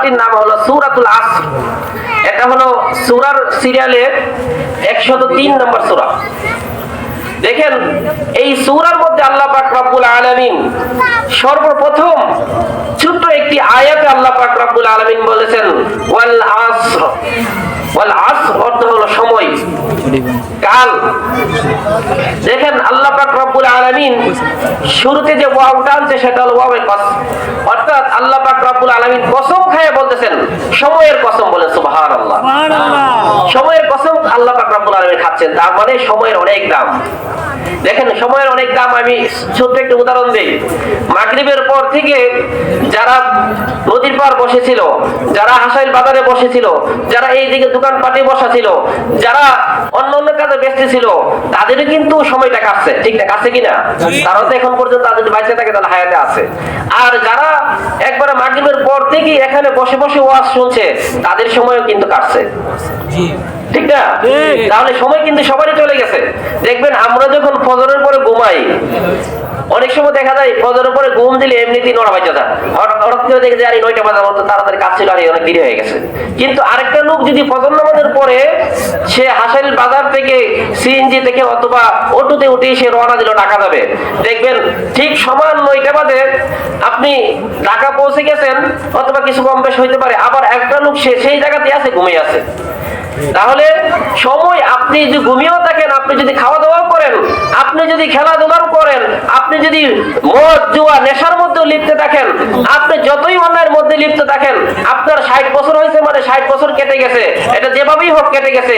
সূরাটির নাম হলো সূরাতুল আসর এটা হলো সূরার সিরিয়ালের 103 নম্বর সূরা। দেখেন, এই সুরার মধ্যে আল্লাহ পাক রব্বুল আলামিন সর্বপ্রথম ছোট্ট একটি আয়াতে আল্লাহ পাক আলমিন বলেছেন, ওয়াল আসর। ওয়াল আসর অর্থ হলো সময়। কাল দেখেন আল্লাহ পাক রব্বুল আলামিন শুরুতে যে ওয়াওটা আনছে সেটা হলো ওয়াওয়ে কসম। অর্থাৎ আল্লাহ পাক রব্বুল আলামিন কসম খায় বলতেছেন সময়ের কসম সুবহানাল্লাহ। সময়ের কসম আল্লাহ পাক রব্বুল আলামিন খাচ্ছেন তার মানে সময়ের অনেক দাম। দেখেন সময়ের অনেক দাম আমি ছোট্ট একটা উদাহরণ দিই। মাগরিবের পর থেকে যারা নদীর পার বসেছিল যারা হাসাইল বাজারে বসেছিল যারা এই দিকে দোকান পাটে বসা ছিল যারা অন্য অন্য কাজে ব্যস্ত ছিল তাদেরও কিন্তু সময়টা কাটছে ঠিক না? কাছে কিনা? তারাও তো এখন পর্যন্ত তাদের বাইচে থাকে তাহলে হায়াতে আছে। আর যারা একবারে মাগরিবের পর থেকে এখানে বসে বসে ওয়াজ শুনছে তাদের সময়ও কিন্তু কাটছে। ঠিক না? তাহলে সময় কিন্তু সবারই চলে গেছে। দেখবেন আমরা যখন ফজরের পরে ঘুমাই অনেক সময় দেখা যায় ফজরের পরে ঘুম দিলে এমনিতেই নড়া বাজা যায় হঠাৎ করে দেখে যে, আরে, নয়টা বাজার মতো তাড়াতাড়ি কাজ ছিল আর, অনেক দেরি হয়ে গেছে। কিন্তু আরেকটা লোক যদি ফজর নামাজের পরে সে হাসাইল বাজার থেকে সিএনজি থেকে অথবা অটোতে উঠে সে রওনা দিল, ঢাকা যাবে। দেখবেন, ঠিক সমান নয়টা বাজে, আপনি ঢাকা পৌঁছে গেছেন, অথবা কিছু কম বেশ হইতে পারে, আবার একটা লোক সে সেই জায়গাতে আছে, ঘুমিয়ে আছে। তাহলে সময় আপনি যদি ঘুমিয়েও থাকেন, আপনি যদি খাওয়া দাওয়াও করেন, আপনি যদি খেলাধুলাও করেন, আপনি যদি মদ, জুয়া, নেশার মধ্যেও লিপ্ত থাকেন, আপনি যতই অন্যায়ের মধ্যে লিপ্ত থাকেন, আপনার ষাট বছর হয়েছে মানে ষাট বছর কেটে গেছে, এটা যেভাবেই হোক কেটে গেছে।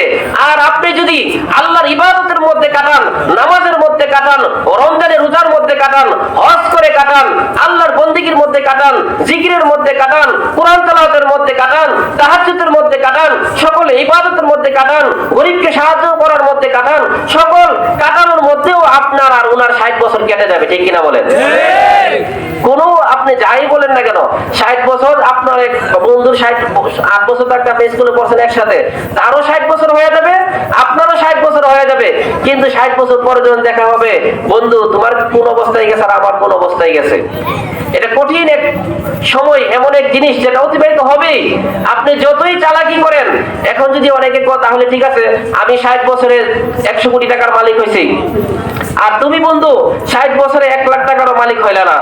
আর আপনি যদি আল্লাহর ইবাদতের মধ্যে কাটান, নামাজের মধ্যে কাটান, রমজানের রোজার মধ্যে কাটান, হজ করে কাটান, আল্লাহর বন্দিগির মধ্যে কাটান, জিকিরের মধ্যে কাটান, কোরআন তালাওয়াতের মধ্যে কাটান, তাহাজ্জুদের মধ্যে কাটান, সকলে সকল ইবাদতের মধ্যে কাটান, গরিবকে সাহায্য করার মধ্যে কাটান, সকল কাটানোর মধ্যেও আপনার আর ওনার ষাট বছর কেটে যাবে, ঠিক কিনা বলেন? কোনো আপনি যাই বলেন না কেন, ষাট বছর আপনার এক বন্ধুর ষাট আট বছর তো একটা স্কুলে পড়ছেন একসাথে, তারও ষাট বছর হয়ে যাবে, আপনারও ষাট বছর হয়ে যাবে। কিন্তু ষাট বছর পরে যখন দেখা হবে, বন্ধু, তোমার কোন অবস্থায় গেছে আর আমার কোন অবস্থায় গেছে? এটা কঠিন এক সময়, এমন এক জিনিস যেটা অতিবাহিত হবেই। আপনি যতই চালাকি করেন, এখন যদি অনেকে তাহলে ঠিক আছে, আমি ষাট বছরের একশো কোটি টাকার মালিক হয়েছি। আর তুমি বন্ধু ষাট বছরে এক লাখ টাকারও মালিক হইলা না।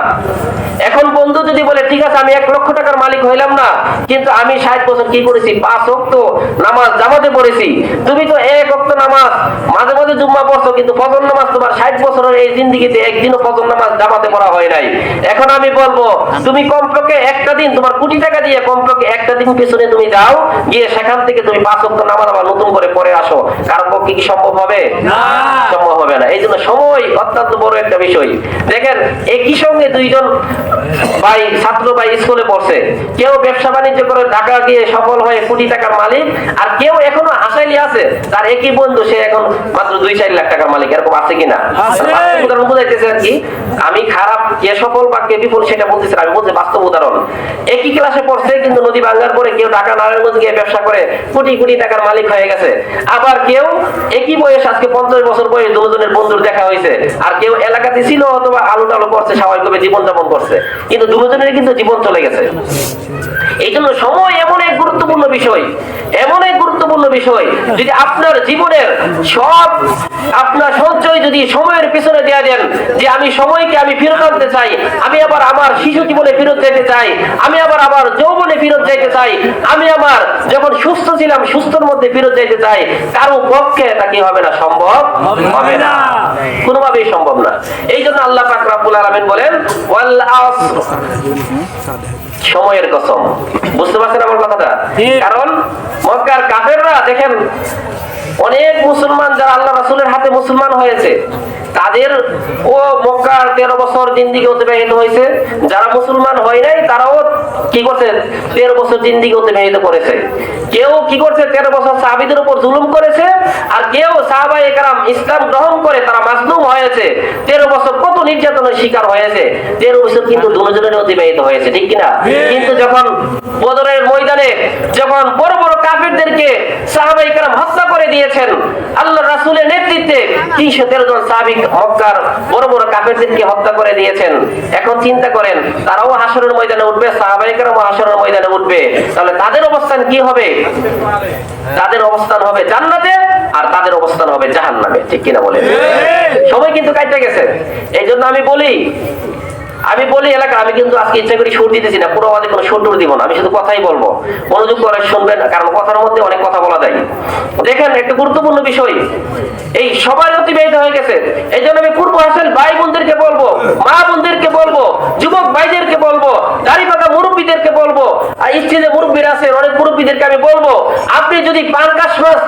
এখন বন্ধু যদি বলে ঠিক আছে আমি এক লক্ষ টাকার মালিক হইলাম না কিন্তু আমি ষাট বছর কি করেছি? পাঁচ অক্ত নামাজ জামাতে পড়েছি। তুমি তো এক অক্ত নামাজ মাঝে মাঝে জুম্মা পড়ছো কিন্তু ফজর নামাজ তোমার ষাট বছরের এই জিন্দিগিতে একদিনও ফজর নামাজ জামাতে পড়া হয় নাই। এখন আমি বলব তুমি কমপক্ষে একটা দিন তোমার কোটি টাকা দিয়ে কমপক্ষে একটা দিন পিছনে তুমি যাও গিয়ে সেখান থেকে তুমি পাঁচ অক্ত নামাজ আবার নতুন করে পড়ে আসো। কারও পক্ষে কি সম্ভব হবে? সম্ভব হবে না। এই জন্য সময় অত্যন্ত বড় একটা বিষয়। দেখেন একই সঙ্গে দুইজন ভাই ছাত্র ভাই স্কুলে পড়ছে। কেউ ব্যবসা বাণিজ্য করে ঢাকা গিয়ে সফল হয়ে কোটি টাকার মালিক আর কেউ এখনও আশাইলি আছে তার একই বন্ধু সে এখন মাত্র দুই চার লাখ টাকার মালিক এরকম আছে কিনা? উদাহরণ বুঝাইতেছে আর কি। আমি খারাপ কে সফল বা কে বিফল সেটা বলতেছি আমি বলছি বাস্তব উদাহরণ। একই ক্লাসে পড়ছে কিন্তু নদী ভাঙ্গার পরে কেউ ঢাকা নারায়ণগঞ্জ গিয়ে ব্যবসা করে কোটি কোটি টাকার মালিক হয়ে গেছে। আবার কেউ একই বয়স আজকে পঞ্চাশ বছর বয়স দুজনের বন্ধুর দেখা হয়েছে। আর কেউ এলাকাতে ছিল অথবা আলু টালু করছে স্বাভাবিকভাবে জীবন যাপন করছে। কিন্তু দুজনের কিন্তু জীবন চলে গেছে। এই জন্য সময় এমন এক গুরুত্বপূর্ণ বিষয়, এমন এক গুরুত্বপূর্ণ বিষয়, যদি আপনার জীবনের সব, আপনার সঞ্চয় যদি সময়ের পিছনে দেয়া দেন, যে আমি সময়কে আমি ফেরত আনতে চাই, আমি আবার আমার শিশু জীবনে ফেরত যেতে চাই, আমি আবার আমার যৌবনে ফেরত যেতে চাই, আমি আমার যখন সুস্থ ছিলাম সুস্থর মধ্যে ফেরত যেতে চাই কারও পক্ষে তা কি হবে না সম্ভব? হবে না। কোনোভাবেই সম্ভব না। এই জন্য আল্লাহ পাক রাব্বুল আলামিন বলেন ওয়াল আসর। সময়ের কসম। বুঝতে পারছেন আমার কথাটা? কারণ মক্কার কাফেররা দেখেন অনেক মুসলমান যারা আল্লাহ রাসূলের হাতে মুসলমান হয়েছে তাদের ও মক্কার তেরো বছর জিন্দিগি অতিবাহিত হয়েছে। যারা মুসলমান হয় নাই তারাও কি করছে? তেরো বছর জিন্দিগি অতিবাহিত করেছে। কেউ কি করছে? তেরো বছর সাহাবিদের উপর জুলুম করেছে আর কেউ সাহাবাই একরাম ইসলাম গ্রহণ করে তারা মাসলুম হয়েছে। তেরো বছর কত নির্যাতনের শিকার হয়েছে। তেরো বছর কিন্তু দুজনের অতিবাহিত হয়েছে ঠিক কিনা? কিন্তু যখন বদরের ময়দানে যখন বড় বড় কাফেরদেরকে সাহাবাই কারাম হত্যা করে দিয়েছেন আল্লাহ রাসূলের নেতৃত্বে তিনশো তেরো জন সাহাবিক মক্কার বড় বড় কাফেরদেরকে হত্যা করে দিয়েছেন। এখন চিন্তা করেন তারাও হাসরের ময়দানে উঠবে সাহাবাই হাসরের ময়দানে উঠবে। তাহলে তাদের অবস্থান কি হবে? তাদের অবস্থান হবে জান্নাতে আর তাদের অবস্থান হবে জাহান্নামে। ঠিক কিনা বলেন? সবাই কিন্তু কাটতে গেছে। এই জন্য আমি বলি আমি বলি, এলাকা, আমি কিন্তু আজকে ইচ্ছা করি সুর দিতেছি না, পুরো আমাদের কোনো সুর দিব না, আমি শুধু কথাই বলব। মনোযোগ করে শুনবেন, কারণ কথার মধ্যে অনেক কথা বলা যায়। দেখেন, একটা গুরুত্বপূর্ণ বিষয়। এই সবাই অতিবাহিত হয়ে গেছে। এই জন্য আমি পূর্ব হাসেন ভাই বোনদেরকে বলব, মা বোনদেরকে বলব যুবক ভাইদেরকে বলব দাড়ি পাকা মুরব্বীদেরকে বলব আর স্ত্রীদের আছেন অনেক মুরব্বীদেরকে আমি বলব, আপনি যদি পাঙ্কাশ মাছ,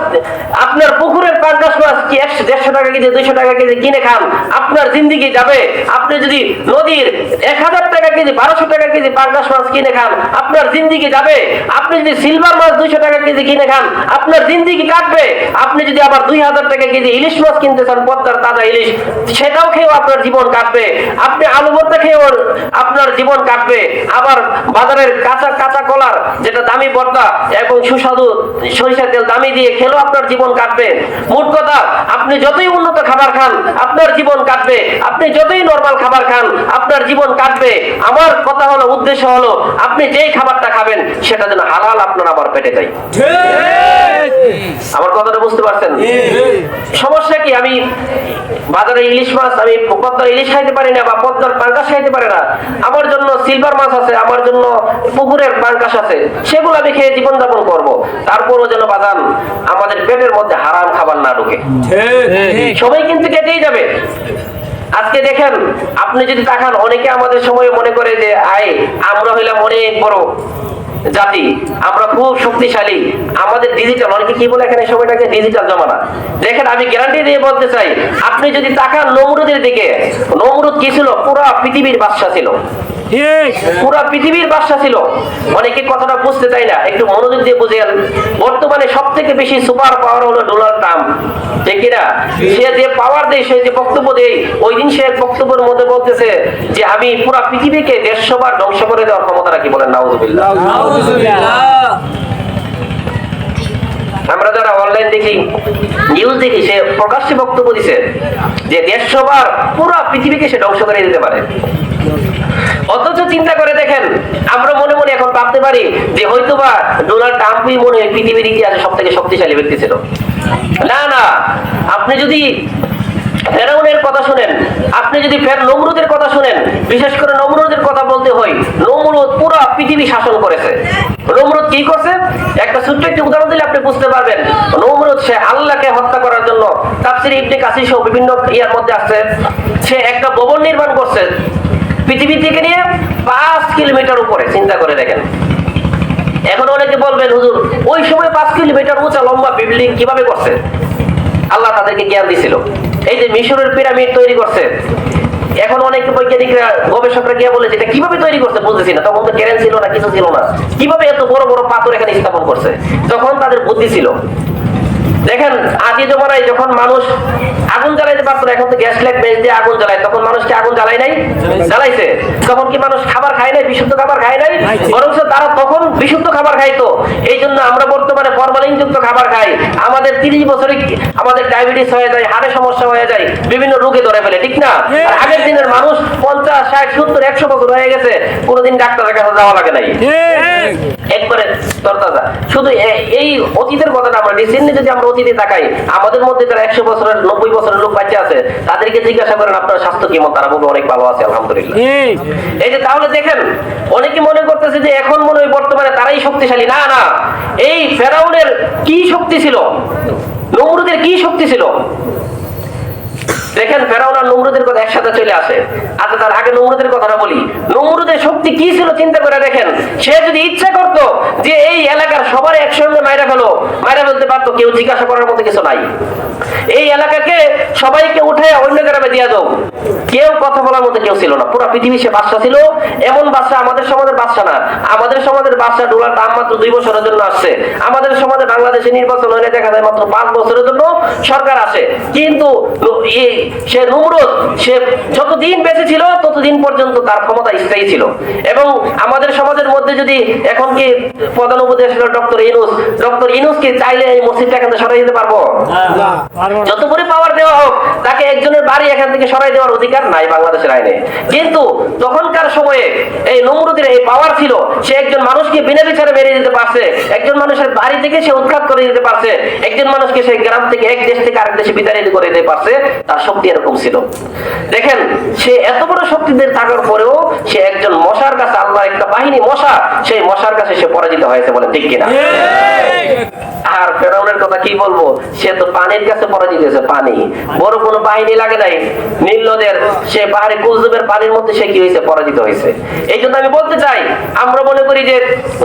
আপনার পুকুরের পাঙ্কাশ মাছ কি একশো, দেড়শো টাকা কেজি, দুইশো টাকা কেজি কিনে খান, আপনার জিন্দিগি যাবে। আপনি যদি নদীর এক হাজার টাকা কেজি, বারোশো টাকা কেজি পাঙ্কাশ মাছ কিনে খান, আপনার জিন্দিগি যাবে। আপনি যদি সিলভার মাছ দুইশো টাকা কেজি কিনে খান, আপনার জিন্দিগি কাটবে। আপনি যদি আবার দুই হাজার টাকা কেজি ইলিশ মাছ কিনতে চান, পদ্মার তাজা ইলিশ, সেটাও খেয়েও আপনার জীবন কাটবে। আপনি আলু ভর্তা খেয়েও আপনার জীবন কাটবে। আবার বাজারের কাঁচা কাঁচা কলার, যেটা দামি ভর্তা এবং সুস্বাদু সরিষার তেল দামি দিয়ে খেলেও আপনার জীবন কাটবে। মোট কথা, আপনি যতই উন্নত খাবার খান, আপনার জীবন কাটবে। আপনি যতই নরমাল খাবার খান, আপনার জীবন কাটবে। আমার কথা হলো, উদ্দেশ্য হলো, আপনি যেই খাবারটা খাবেন, সেটা যেন হালাল আপনার আবার পেটে যায়। আমার কথাটা বুঝতে পারছেন? সমস্যা কি? আমি বাজারে ইলিশ মাছ, আমি পদ্মার ইলিশ খাইতে পারি না বা পদ্মার পাঙ্কাশ খাইতে পারি না। আমার জন্য সিলভার মাছ আছে, আমার জন্য পুকুরের পাঙ্কাশ আছে সেগুলো আমি খেয়ে জীবন যাপন করব। তারপরও যেন বাজান আমাদের পেটের মধ্যে হারাম খাবার না ঢুকে। সবাই কিন্তু কেটেই যাবে। আজকে দেখেন আপনি যদি তাকান অনেকে আমাদের সময় মনে করে যে আয় আমরা হইলাম অনেক বড় জাতি আমরা খুব শক্তিশালী। আমাদের ডিজিটাল অনেকে কি বলে এখানে সময়টাকে? ডিজিটাল জমানা। দেখেন আমি গ্যারান্টি দিয়ে বলতে চাই আপনি যদি তাকান নমরুদের দিকে নমরুদ কি ছিল? পুরো পৃথিবীর বাদশা ছিল। পুরা পৃথিবীর বাদশা ছিল। অনেকে কথাটা বুঝতে চাই না একটু মনোযোগ দিয়ে বুঝেন বর্তমানে সব থেকে বেশি সুপার পাওয়ার হলো ডোনাল্ড ট্রাম্প। ঠিক কিনা সে যে পাওয়ার দেয় সে যে বক্তব্য দেয় ওই দিন সে বক্তব্যের মধ্যে বলতেছে যে আমি পুরা পৃথিবীকে দেড়শো বার ধ্বংস করে দেওয়ার ক্ষমতা রাখি বলেন নাউজুবিল্লাহ। আমরা যারা অনলাইন দেখি নিউজ দেখি, সে প্রকাশ্যে বক্তব্য দিছে যে বার পুরো পৃথিবীকে সে ধ্বংস করে দিতে পারে। অথচ চিন্তা করে দেখেন, আমরা মনে মনে এখন ভাবতে পারি যে হয়তো বা ডোনাল্ড ট্রাম্পই মনে হয় পৃথিবীর ইতিহাসে সব থেকে শক্তিশালী ব্যক্তি ছিল। না না, আপনি যদি ফেরাউনের কথা শুনেন। আপনি যদি ফের নমরুদের কথা শুনেন, বিশেষ করে নমরুদের কথা বলতে হয়, নমরুদ পুরো পৃথিবী শাসন করেছে। নমরুদ কি করছে? একটা ছোট্ট একটি উদাহরণ দিলে আপনি বুঝতে পারবেন। নমরুদ, সে আল্লাহকে হত্যা করার জন্য তাফসির ইবনে কাসির সহ বিভিন্ন ইয়ার মধ্যে আছে সে একটা ভবন নির্মাণ করছে। পৃথিবী থেকে নিয়ে পাঁচ কিলোমিটার উপরে, চিন্তা করে দেখেন। এখন অনেকে বলবেন, হুজুর, ওই সময় পাঁচ কিলোমিটার উঁচা লম্বা বিল্ডিং কীভাবে করছে? আল্লাহ তাদেরকে জ্ঞান দিছিল। এই যে মিশরের পিরামিড তৈরি করছে, এখন অনেক বৈজ্ঞানিকরা, গবেষকরা গিয়ে বলেছে, এটা কীভাবে তৈরি করছে? বুঝতেছি না। তখন তো কেরেন ছিল না, কিছু ছিল না। কীভাবে এত বড় বড় পাথর এখানে স্থাপন করছে? যখন তাদের বুদ্ধি ছিল। দেখেন, আদি জমানায় যখন মানুষ আগুন জ্বালাইতে পারতো না এখন তো গ্যাস লাইট বেচ দিয়ে আগুন জ্বালায়। তখন মানুষ কি আগুন জ্বালাই নাই? জ্বালাইছে। তখন কি মানুষ খাবার খায় নাই বিশুদ্ধ খাবার খায় নাই? বরং তারা তখন বিশুদ্ধ খাবার খাইতো। এই জন্য আমরা বর্তমানে ফরমালিন যুক্ত খাবার খাই। আমাদের তিরিশ বছরে আমাদের ডায়াবেটিস হয়ে যায় হাড়ের সমস্যা হয়ে যায় বিভিন্ন রোগে ধরে ফেলে ঠিক না? আর আগের দিনের মানুষ পঞ্চাশ ষাট সত্তর একশো বছর হয়ে গেছে কোনোদিন ডাক্তারের কাছে যাওয়া লাগে নাই। একবারে তরতাজা। শুধু এই অতীতের কথাটা আমরা রিসেন্টলি যদি আমরা অতীতে তাকাই আমাদের মধ্যে যারা একশো বছরের নব্বই বছরের লোক বাচ্চা আছে তাদেরকে জিজ্ঞাসা করেন আপনার স্বাস্থ্য কেমন তারা বলবে অনেক ভালো আছে আলহামদুলিল্লাহ। এই যে তাহলে দেখেন অনেকে মনে করতেছে যে এখন মনে হয় বর্তমানে তারাই শক্তিশালী। না না। এই ফেরাউনের কি শক্তি ছিল? নমরুদের কি শক্তি ছিল? দেখেন ফেরাউন আর নমরুদের কথা একসাথে চলে আসে। আচ্ছা তার আগে নমরুদের কথাটা বলি। নমরুদের শক্তি কি ছিল চিন্তা করে দেখেন। সে যদি ইচ্ছা করত যে এই এলাকার সবার একসঙ্গে মাইরা ফেলো, মাইরা ফেলতে পারতো, কেউ জিজ্ঞাসা করার মতো কিছু নাই। এই এলাকাকে সবাইকে উঠে অন্য গ্রামে দিয়ে দাও। কেউ কথা বলার মতো কেউ ছিল না। পুরো পৃথিবী সে বাদশা ছিল। এমন বাদশা আমাদের সমাজের বাদশা না। আমাদের সমাজের বাদশা ডোলার দাম মাত্র দুই বছরের জন্য আসছে। আমাদের সমাজে বাংলাদেশে নির্বাচন হলে দেখা যায় মাত্র পাঁচ বছরের জন্য সরকার আসে। কিন্তু এই সে নুমরুদ সে যতদিন বেঁচে ছিল ততদিন পর্যন্ত তার ক্ষমতা স্থায়ী ছিল। এবং আমাদের সমাজের মধ্যে যদি এখন কি প্রধান উপদেশ ডক্টর ইনুস ডক্টর ইনুস কি চাইলে এই মসজিদটা এখান থেকে সরাই দিতে পারব? যত করে পাওয়ার দেওয়া হোক তাকে একজনের বাড়ি এখান থেকে সরাই দেওয়ার অধিকার নাই বাংলাদেশের আইনে। কিন্তু তখনকার সময়ে এই নমরুদের এই পাওয়ার ছিল সে একজন মানুষকে বিনা বিচারে বেরিয়ে দিতে পারছে একজন মানুষের বাড়ি থেকে সে উৎখাত করে দিতে পারছে একজন মানুষকে সেই গ্রাম থেকে এক দেশ থেকে আরেক দেশে বিতাড়িত করে দিতে পারছে তার শক্তি এরকম ছিল। দেখেন সে এত বড় শক্তিদের থাকার পরেও সে একজন মশার কাছে আল্লাহ একটা বাহিনী মশা সেই মশার কাছে সে পরাজিত হয়েছে বলে ঠিক কিনা? আর ফেরাউনের কথা কি বলব? সে তো পানির কাছে পরাজিত হয়েছে পানি। বড় কোনো বাহিনী লাগে নাই। নীল নদের সে পাহাড়ে কুলজুবের পানির মধ্যে সে কি হয়েছে? পরাজিত হয়েছে। এই জন্য আমি বলতে চাই আমরা মনে করি যে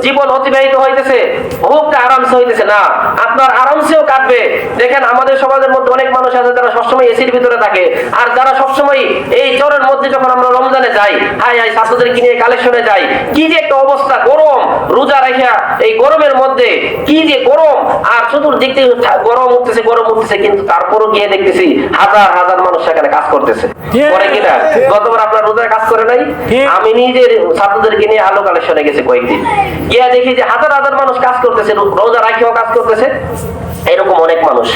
জীবন অতিবাহিত হইতেছে ভোগটা আরামসে হইতেছে না। আপনার আরামসেও কাটবে দেখেন আমাদের সমাজের মধ্যে অনেক মানুষ আছে যারা সবসময় এসির ভিতরে থাকে। আর যারা সবসময় এই চরের মধ্যে যখন আমরা রমজানে যাই হাই হাই ছাত্রদের কিনে কালেকশনে যাই কি যে একটা অবস্থা গরম রোজা রাখিয়া এই গরমের মধ্যে কি যে গরম আর চতুর্দিক থেকে গরম উঠতেছে গরম উঠতেছে কিন্তু তারপরও গিয়ে দেখতেছি হাজার হাজার মানুষ সেখানে কাজ করতেছে। করে কিনা গতবার আপনার রোজায় কাজ করে নাই? আমি নিজের ছাত্রদেরকে নিয়ে আলো কালেকশনে গেছি কয়েকদিন। গিয়া দেখি যে হাজার হাজার মানুষ কাজ করতেছে রোজা রাখিও কাজ করতেছে। এরকম অনেক মানুষ।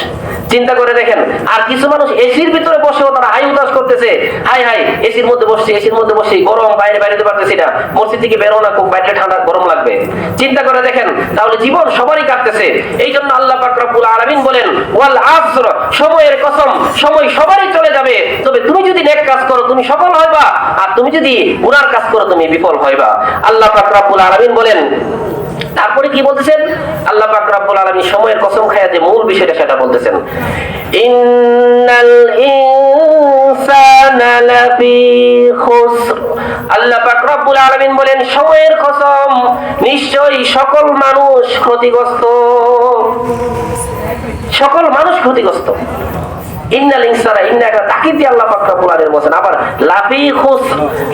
চিন্তা করে দেখেন, আর কিছু মানুষ এসির ভিতরে বসেও তারা হাই উদাস করতেছে। হাই হাই, এসির মধ্যে বসছি, এসির মধ্যে বসছি, গরম, বাইরে বাইরে পারতেছি না। মসজিদ থেকে বেরো না, খুব বাইরে ঠান্ডা, গরম লাগবে। চিন্তা করে দেখেন, তাহলে জীবন সবারই কাটতেছে। এই জন্য আল্লাহ পাক রব্বুল আলামিন বলেন, ওয়াল আসর, সময়ের কসম, সময় সবারই চলে যাবে। তবে তুমি যদি নেক কাজ করো, তুমি সফল হইবা। আর তুমি যদি উনার কাজ করো, তুমি বিফল হইবা। আল্লাহ পাক রব্বুল আলামিন বলেন তারপরে কি বলতেছেন? আল্লাহ পাক রব্বুল আলামিন সময়ের কসম খায়া যে মূল বিষয়টা সেটা বলতেছেন। ইন্নাল ইনসানা লাফি খুসর। আল্লাহ পাক আলামিন বলেন, সময়ের কসম, নিশ্চয়ই সকল মানুষ ক্ষতিগ্রস্ত। সকল মানুষ ক্ষতিগ্রস্ত। ইন্নাল ইনসানা, ইন্না একটা আল্লাহ পাক আলামিন বলেন আবার লাফি খুস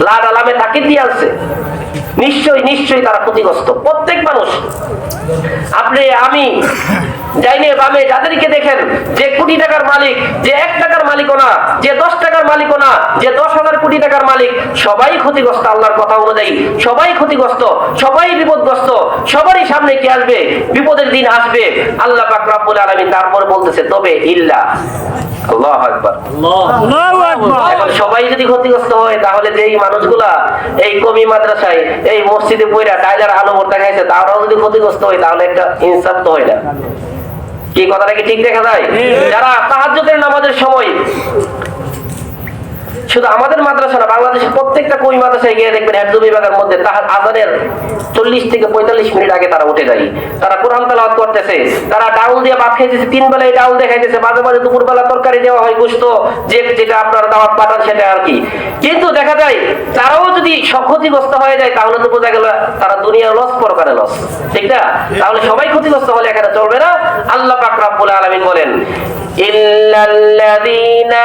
লা আলামে তাকিদ দিয়ে আছে নিশ্চয়ই নিশ্চয় তারা ক্ষতিগ্রস্ত। প্রত্যেক মানুষ, আপনি, আমি যাইনে বামে, যাদেরকে দেখেন, যে কোটি টাকার মালিক, যে এক টাকার মালিকও না যে দশ টাকার মালিকও না যে দশ হাজার কোটি টাকার মালিক সবাই ক্ষতিগ্রস্ত আল্লাহর কথা অনুযায়ী। সবাই ক্ষতিগ্রস্ত সবাই বিপদগ্রস্ত সবারই সামনে কি আসবে? বিপদের দিন আসবে। আল্লাহ পাক রব্বুল আলামিন তারপরে বলতেছে তবে ইল্লা আল্লাহু আকবার। এখন সবাই যদি ক্ষতিগ্রস্ত হয় তাহলে যে এই মানুষগুলা এই কমি মাদ্রাসায় এই মসজিদে বইরা টাইলার আলো ভর্তা খাইছে তারাও যদি ক্ষতিগ্রস্ত হয় তাহলে একটা ইনসাফ তো হয় না। কি কথাটা কি ঠিক দেখা যায়? যারা তাহাজ্জুদের নামাজের সময় শুধু আমাদের মাদ্রাসা না, বাংলাদেশের প্রত্যেকটা কই মাদ্রাসায় গিয়ে দেখবেন হেফজ বিভাগের মধ্যে তাহার আজানের চল্লিশ থেকে পঁয়তাল্লিশ মিনিট আগে তারা উঠে যায়। তারা কোরআন তালাওয়াত করতেছে, তারা ডাউল দিয়ে ভাত খাইতেছে, তিন বেলায় ডাউল দিয়ে খাইতেছে মাঝে মাঝে দুপুর বেলা তরকারি দেওয়া হয় গুস্ত যে যেটা আপনারা দাওয়াত পাঠান সেটা আর কি। কিন্তু দেখা যায়, তারাও যদি ক্ষতিগ্রস্ত হয়ে যায়, তাহলে তো বোঝা গেল তারা দুনিয়া লস পরকারে লস ঠিক না? তাহলে সবাই ক্ষতিগ্রস্ত হলে এখানে চলবে না। আল্লাহ পাক রাব্বুল আলামিন বলেন ইল্লাল্লাযীনা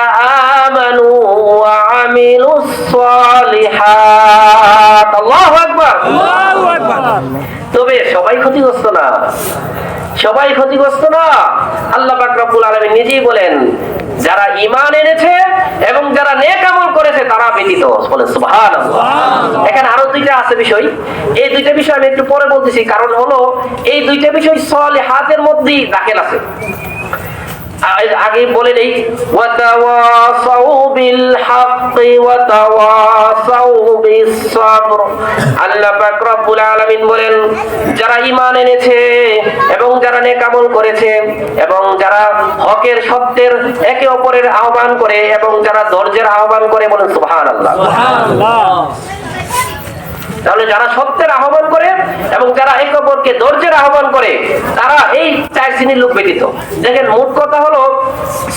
আমানু ওয়া আমিলুস সালিহাত আল্লাহু আকবার। আল্লাহু আকবার। তবে সবাই ক্ষতিগ্রস্ত না। সবাই ক্ষতিগ্রস্ত না। আল্লাহ পাক রব্বুল আলামিন নিজেই বলেন যারা ঈমান এনেছে এবং যারা নেক আমল করেছে তারা ব্যতীত। বলেন সুবহানাল্লাহ। এখানে আরও দুইটা আছে বিষয়। এই দুইটা বিষয় আমি একটু পরে বলতেছি। কারণ হলো এই দুইটা বিষয় সলিহাতের মধ্যেই দাখিল আছে। আগে বলে নেই। আল্লাহ পাক রব্বুল আলামিন বলেন, যারা ঈমান এনেছে এবং যারা নেক আমল করেছে এবং যারা হকের সত্যের একে অপরের আহ্বান করে এবং যারা ধৈর্যের আহ্বান করে বলেন সুবহানাল্লাহ। আল্লাহ তাহলে যারা সত্যের আহ্বান করে এবং যারা একে অপরকে ধৈর্যের আহ্বান করে, তারা এই চার শ্রেণির লোক ব্যতীত। দেখেন, মোট কথা হলো,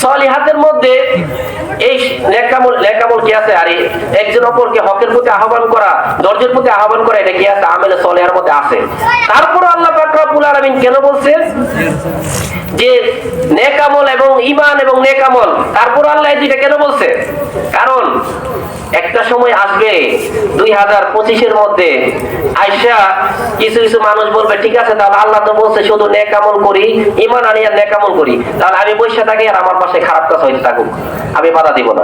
সলিহাতের মধ্যে এই নেকামল নেকামল কি আছে? আর, একজন অপরকে হকের প্রতি আহ্বান করা, ধৈর্যের প্রতি আহ্বান করা, এটা কি আছে? আমেলে সলিহার মধ্যে আছে। তারপর আল্লাহ পাক রব্বুল আলামিন কেন বলছেন? যে নেকামল এবং ইমান এবং নেকামল তারপর আল্লাহ দুইটা কেন বলছে কারণ, একটা সময় আসবে, দুই হাজার পঁচিশের মধ্যে আইসা কিছু কিছু মানুষ বলবে, ঠিক আছে, তাহলে আল্লাহ তো বলছে, শুধু নেকামল করি ইমান আনি আর নেকামল করি। তাহলে আমি বসে থাকি আর আমার পাশে খারাপ কাজ হইতে থাকুক। আমি বাধা দিব না।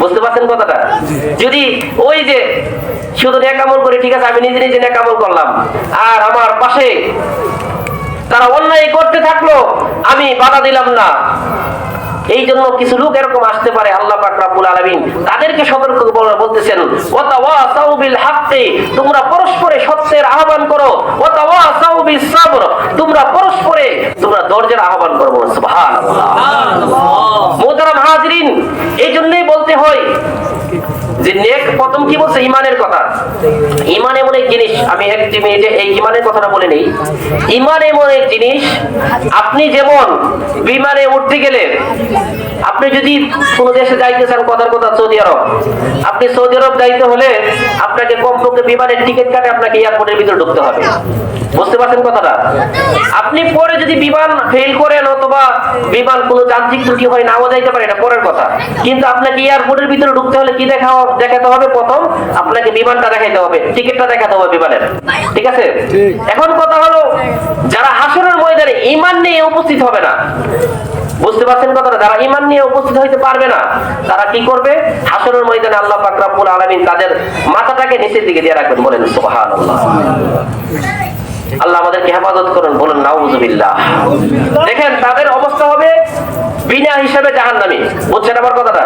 বুঝতে পারছেন কথাটা? যদি ওই যে শুধু নেকামল করি, ঠিক আছে, আমি নিজে নিজে নেকামল করলাম। আর আমার পাশে তারা অন্যায় করতে থাকল, আমি বাধা দিলাম না। এই জন্য কিছু লোক এরকম আসতে পারে আল্লাহ পাক রাব্বুল আলামিন তাদেরকে সতর্ক বলতেছেন ওয়াতাওয়াসাউ বিল হাক্কি তোমরা পরস্পরে সত্যের আহ্বান করো। ওয়াতাওয়াসাউ বিস সাবর তোমরা পরস্পরে তোমরা দরজার আহ্বান করো বলুন সুবহানাল্লাহ। মোহতারাম হাজরিন এই জন্যই বলতে হয় যে নেক প্রথম কি বলছে? ইমানের কথা। ইমান এমন এক জিনিস, আমি একটি মিনিটে এই ইমানের কথাটা বলে নেই। ইমান এমন এক জিনিস, আপনি যেমন বিমানে উঠতে গেলে, আপনি যদি কোনো দেশে যাইতে চান, কথার কথা সৌদি আরব, আপনি সৌদি আরব যাইতে হলে আপনাকে কমপক্ষে বিমানের টিকিট কাটে আপনাকে এয়ারপোর্টের ভিতরে ঢুকতে হবে। বুঝতে পারছেন কথাটা? আপনি পরে যদি বিমান ফেল করেন অথবা বিমান কোনো যান্ত্রিক ত্রুটি হয়, নাও যাইতে পারে, এটা পরের কথা। কিন্তু আপনাকে এয়ারপোর্টের ভিতরে ঢুকতে হলে কি দেখা দেখাতে হবে প্রথম। আপনাকে বিমানটা দেখাইতে হবে টিকিটটা দেখাতে হবে বিমানের। ঠিক আছে? এখন কথা হলো যারা হাসরের ময়দানে ইমান নিয়ে উপস্থিত হবে না বুঝতে পারছেন কথাটা? যারা ইমান নিয়ে উপস্থিত হইতে পারবে না তারা কি করবে? হাসরের ময়দানে আল্লাহ পাক রব্বুল আলামিন তাদের মাথাটাকে নিচের দিকে দিয়ে রাখবেন বলেন সুবহানাল্লাহ। আল্লাহ আমাদেরকে হেফাজত করুন বলেন নাউজুবিল্লাহ। দেখেন তাদের অবস্থা হবে বিনা হিসাবে জাহান্নামী। বুঝছেন আমার কথাটা?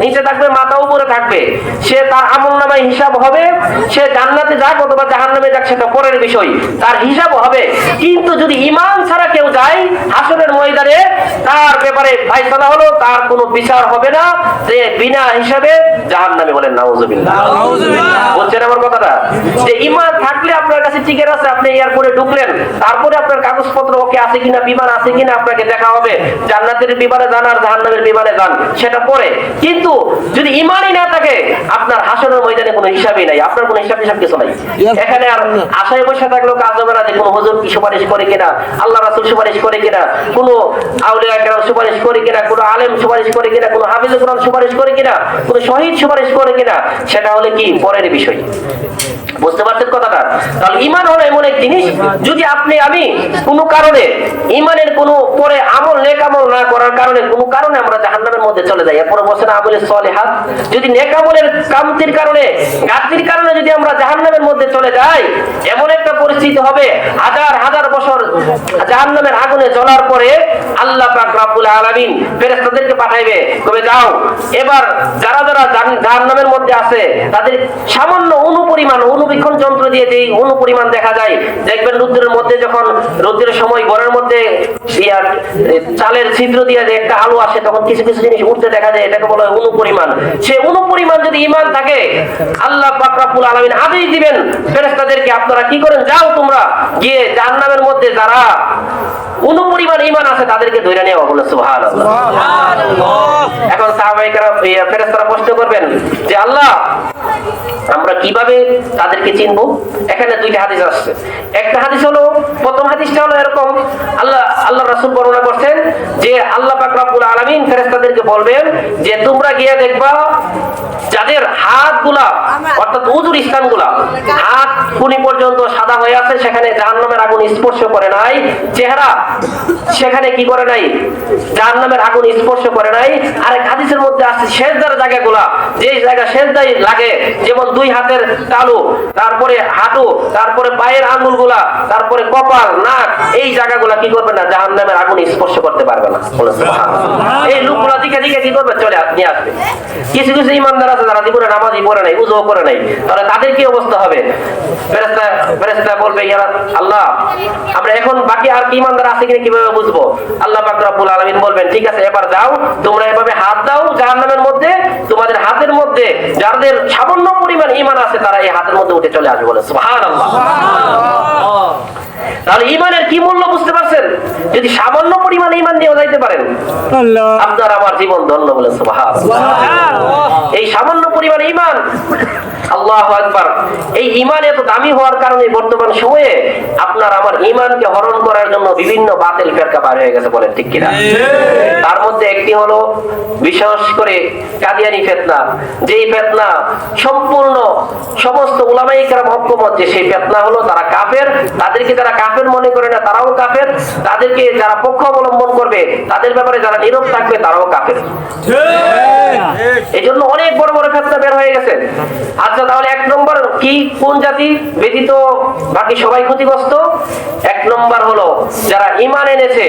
নিচে থাকবে মাথা উপরে থাকবে। সে তার আমল নামায় হিসাব হবে সে জান্নাতে যাক অথবা জাহান্নামে যাক সেটা পরের বিষয়। তার হিসাব হবে। কিন্তু যদি ইমান ছাড়া কেউ যায় হাসনের ময়দানে তার ব্যাপারে ফাইসলা হলো তার কোনো বিচার হবে না যে বিনা হিসাবে জাহান্নামে বলেন নাউজুবিল্লাহ বলছেন আমার কথাটা? যে ইমান থাকলে আপনার কাছে টিকেট আছে আপনি এয়ারপোর্টে ঢুকলেন তারপরে আপনার কাগজপত্র ওকে আছে কিনা বিমান আছে কিনা আপনাকে দেখা হবে। জান্নাতের বিমানে যান আর জাহান্নামের বিমানে যান সেটা পরে। কিন্তু যদি ইমানই না থাকে আপনার হাসনের ময়দানে কোনো হিসাবই নাই আপনার কোনো হিসাব হিসাব কিছু নাই। এখানে আর আশায় বসে থাকলেও কাজ হবে না যে কোনো হুজুর কি সুপারিশ করে কিনা আল্লাহ রাসুল সুপারিশ করে কিনা কোনো আউলিয়া কেরাম সুপারিশ করে কিনা কোনো আলেম সুপারিশ করে কিনা কোনো হাফিজ কোরআন সুপারিশ করে কিনা কোনো শহীদ সুপারিশ করে কিনা সেটা হলে কি পরের বিষয়। বুঝতে পারছেন কথাটা? তাহলে ইমান হলো এমন এক জিনিস যদি আপনি আমি কোনো কারণে ইমানের কোনো পরে আমল নেক আমল না করার কারণে কোনো কারণে আমরা জাহান্নামের মধ্যে চলে যাই এরপরে বসে না আমলের সলেহাত যদি নেক আমলের কামতির কারণে, ঘাটতির কারণে যদি আমরা জাহান্নামের মধ্যে চলে যাই, এমন একটা পরিস্থিতি হবে, হাজার হাজার বছর জাহান্নামের আগুনে জ্বলার পরে আল্লাহ পাক রাব্বুল আলামিন ফেরেশতাদেরকে পাঠাইবে, কবে যাও। এবার যারা যারা জাহান্নামের মধ্যে আছে, তাদের সামান্য অনুপরিমাণ, অনুবীক্ষণ যন্ত্র দিয়ে যেই অনুপরিমাণ দেখা যায়, দেখবেন রুদ্রের মধ্যে যখন রুদ্রের সময় ঘরের মধ্যে চালের ছিদ্র দিয়ে যে একটা আলো আসে, তখন কিছু কিছু জিনিস উঠতে দেখা যায়, এটাকে বলা হয় অনুপরিমাণ। সে অনুপরিমাণ যদি ইমান থাকে আল্লাহ আলামিন আদেশ দিবেন ফেরেশতাদেরকে আপনারা কি করেন? যাও তোমরা গিয়ে জাহান্নামের মধ্যে যারা অনুপরিমাণ ইমান আছে তাদেরকে ধরে নেওয়া বলে সুবহানাল্লাহ। এখন সাহাবাহিকরা ফেরেস্তারা প্রশ্ন করবেন যে আল্লাহ আমরা কীভাবে তাদেরকে চিনবো? এখানে দুইটা হাদিস আসছে। একটা হাদিস হলো প্রথম হাদিসটা হলো এরকম আল্লাহ আল্লাহ রাসূল বর্ণনা করছেন যে আল্লাহ পাক রব্বুল আলামিন ফেরেশতাদেরকে বলবেন যে তোমরা গিয়ে দেখবা Thank you. যাদের হাতগুলা অর্থাৎ উজুর স্থানগুলা হাত কুনি পর্যন্ত সাদা হয়ে আছে সেখানে জাহান্নামের আগুন স্পর্শ করে নাই। চেহারা সেখানে কি করে নাই? জাহান্নামের আগুন স্পর্শ করে নাই। আর হাদিসের মধ্যে আছে শেষদার জায়গাগুলা যে জায়গা শেষদাই লাগে যেমন দুই হাতের তালু তারপরে হাঁটু তারপরে পায়ের আঙ্গুলগুলা তারপরে কপাল নাক এই জায়গাগুলা কি করবে না? জাহান্নামের আগুন স্পর্শ করতে পারবে না। এই লোকগুলা দিকে দিকে কি করবে? চলে নিয়ে আসবে। কিছু কিছু ইমানদার আছে যারা জীবনে নামাজই পড়ে নাই উজো করে নাই। তাহলে তাদের কি অবস্থা হবে? বলবে আল্লাহ, আমরা এখন বাকি আর কি ইমানদার আছে কিনা কীভাবে বুঝব? আল্লাহ পাক রব্বুল বলবেন, ঠিক আছে, এবার যাও, তোমরা এভাবে হাত দাও, জাহান্নামের মধ্যে, তোমাদের হাতের মধ্যে যাদের সামান্য পরিমাণ ঈমান আছে, তারা এই হাতের মধ্যে উঠে চলে আসবে বলে সুবহানাল্লাহ। তাহলে ইমানের কি মূল্য বুঝতে পারছেন? যদি সামান্য পরিমাণ ইমান নিয়ে যাইতে পারেন। আপনার আমার জীবন ধন্য বলে এই সামান্য পরিমাণ ইমান আল্লাহ আকবার। এই ইমান এত দামি হওয়ার কারণে বর্তমান সময়ে আপনার আমার ইমানকে হরণ করার জন্য বিভিন্ন বাতিল ফেরকা বার হয়ে গেছে বলেন ঠিক কিনা? তার মধ্যে একটি হলো বিশেষ করে কাদিয়ানি ফেতনা। যেই ফেতনা সম্পূর্ণ সমস্ত উলামাই কেরাম ঐক্যমত যে সেই ফেতনা হলো তারা কাফের তাদেরকে যারা কাফের মনে করে না তারাও কাফের তাদেরকে যারা পক্ষ অবলম্বন করবে তাদের ব্যাপারে যারা নীরব থাকবে তারাও কাফের। এই জন্য অনেক বড় বড় ফেতনা বের হয়ে গেছে। আচ্ছা তাহলে এক নম্বর কি? কোন জাতি ব্যতীত বাকি সবাই ক্ষতিগ্রস্ত? এক নম্বর হলো যারা ইমান এনেছে,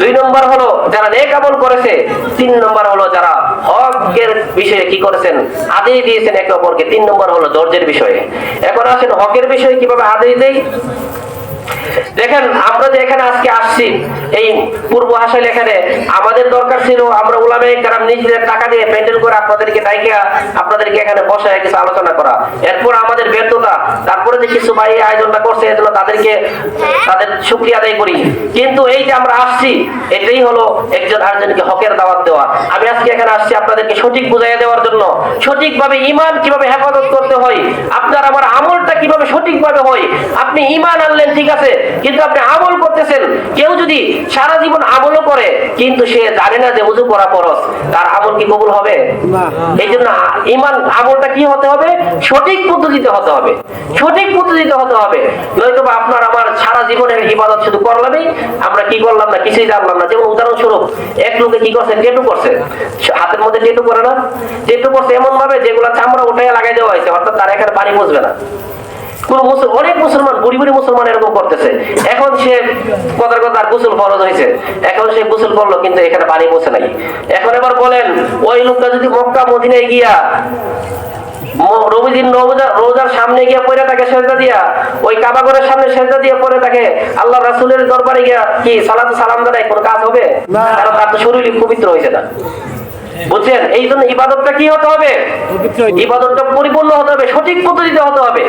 দুই নম্বর হলো যারা নেক আমল করেছে, তিন নম্বর হলো যারা হকের বিষয়ে কি করেছেন, আদেশ দিয়েছেন একে অপরকে, তিন নম্বর হলো ধৈর্যের বিষয়ে। এখন আসেন হকের বিষয়ে কীভাবে আদেশ দেই? দেখেন, আমরা যে এখানে আজকে আসছি, এই পূর্ব হাসিল এখানে আমাদের দরকার ছিল, আমরা উলামে কারাম নিজেদের টাকা দিয়ে প্যান্ডেল করে আপনাদেরকে ডাইকে আপনাদেরকে এখানে বসায় কিছু আলোচনা করা। এরপর আমাদের ব্যর্থতা, তারপরে যে কিছু ভাই আয়োজনটা করছে এজন্য তাদেরকে তাদের শুক্রিয়া আদায় করি। কিন্তু এই যে আমরা আসছি, এটাই হলো একজন আরেকজনকে হকের দাওয়াত দেওয়া। আমি আজকে এখানে আসছি আপনাদেরকে সঠিক বুঝাইয়া দেওয়ার জন্য। সঠিকভাবে ইমান কীভাবে হেফাজত করতে হয়, আপনার আমার আমলটা কীভাবে সঠিকভাবে হয়, আপনি ইমান আনলেন, ঠিক আছে কিন্তু আপনি আমল করতেছেন কেউ যদি সারা জীবন আমলও করে কিন্তু সে জানে না যে উজু করা ফরজ তার আমল কি কবুল হবে? এই জন্য ইমান আমলটা কি হতে হবে? সঠিক পদ্ধতিতে হতে হবে। সঠিক পদ্ধতিতে হতে হবে। নয়তো আপনার আমার সারা জীবনের ইবাদত শুধু করলামই আমরা কি করলাম না কিছুই জানলাম না। যেমন উদাহরণস্বরূপ এক লোকে কি করছে? টেটু করছে। হাতের মধ্যে টেটু করে না। টেটু করছে এমন ভাবে যেগুলো চামড়া উঠে লাগাই দেওয়া হয়েছে অর্থাৎ তার এখানে পানি বসবে না। কোন অনেক মুসলমান বুড়ি বুড়ি মুসলমান এরকম করতেছে। এখন সে কথার কথা গোসল ফরজ হয়েছে। এখন সে গোসল করল কিন্তু এখানে পানি পৌঁছে নাই। এখন এবার বলেন ওই লোকটা যদি মক্কা মদিনায় গিয়া রবিদিন রোজার সামনে গিয়া পড়ে থাকে সেজদা দিয়া ওই কাবাগরের সামনে সেজদা দিয়ে পড়ে থাকে আল্লাহ রাসূলের দরবারে গিয়া কি সালাত সালাম দেয় কোন কাজ হবে? কারণ তার তো শরীর পবিত্র হয়েছে না। বুঝছেন? এই জন্য ইবাদতটা কি হতে হবে। ইবাদতটা পরিপূর্ণ হতে হবে সঠিক পদ্ধতিতে হতে হবে।